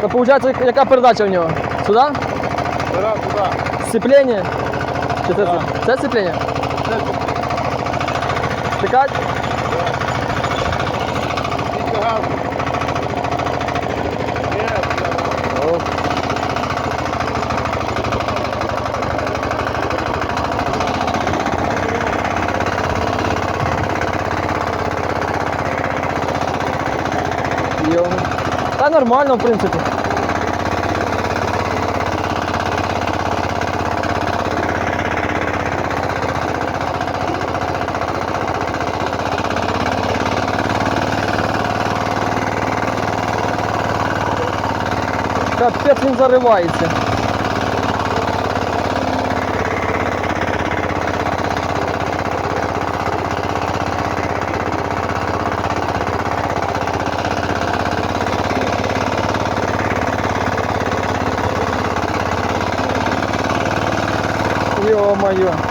То виходить, яка передача в нього? Сюди? Сюди, сюди. Сцеплення? Чи це, Да. це сцеплення? Це Та нормально, в принципі. Капець він заривається. Так,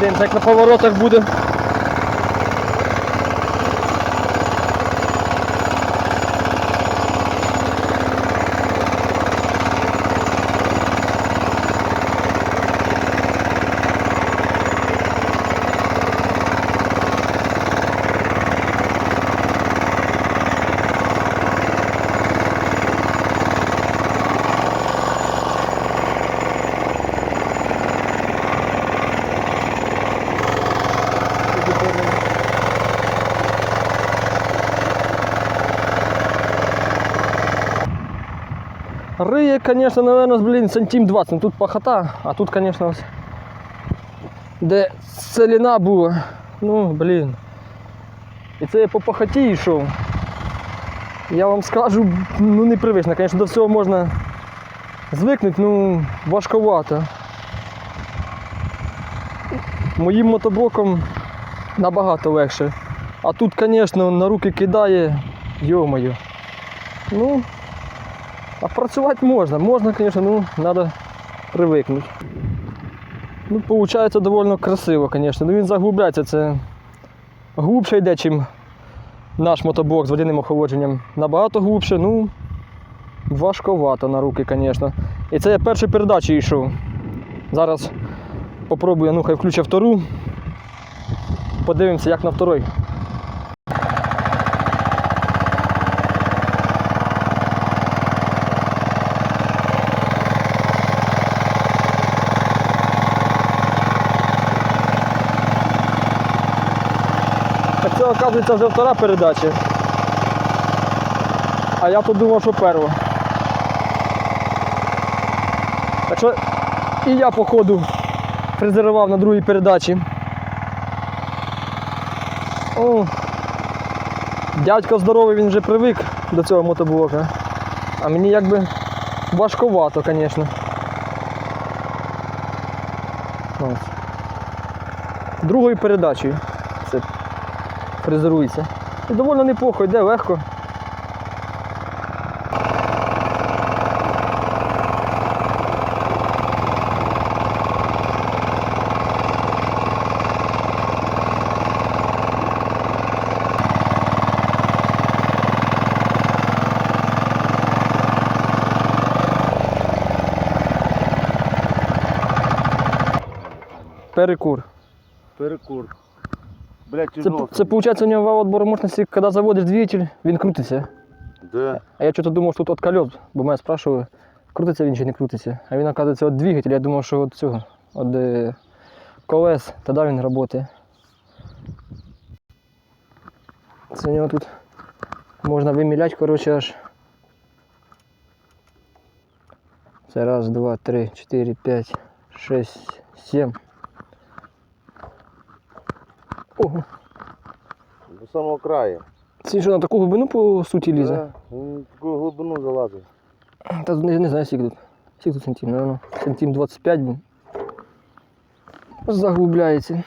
подивимося, як на поворотах буде. Риє, конечно, наверное, блін, сантим 20. Ну тут пахота, а тут, конечно, ось де целіна була. Ну, блін. І це я по пахоті йшов. Я вам скажу, ну непривично. Конечно, до всього можна звикнути, ну важковато. Моїм мотоблоком набагато легше. А тут, звісно, на руки кидає, йо-моє. Ну, а працювати можна. Можна, звісно, ну, треба привикнути. Ну, виходить доволі красиво, звісно. Ну він заглубляється, це глубше йде, ніж наш мотоблок з водяним охолодженням. Набагато глубше, ну важковато на руки, звісно. І це я першою передачею йшов. Зараз попробую, ну хай включу втору. Подивимося, як на второй. Оказується, вже втора передача. А я тут думав, що перша. Так що і я, походу, фрезерував на другій передачі. О, дядько здоровий, він вже привик до цього мотоблока. А мені якби важковато, звісно. Другою передачею фрезерується. І доволі неплохо, йде легко. Перекур. Перекур. Блядь, Це, тяжело. це виходить, у нього вал отбору мощності, коли заводиш двигатель, він крутиться. Да. А я щось думав, що тут від кольос, бо мене спрашивали, крутиться він чи не крутиться. А він, оказується, від двигателя, я думав, що від цього, від е, колес, тоді він працює. Це у нього тут можна виміляти, коротше, аж. Це раз, два, три, чотири, п'ять, шесть, сім. Ого. до самого краю. Це що на таку глибину по суті лізе? Да, Він таку глибину залазить. Та не, не знаю, скільки тут. Скільки тут сантим, наверное, сантим 25, блін. Заглубляється.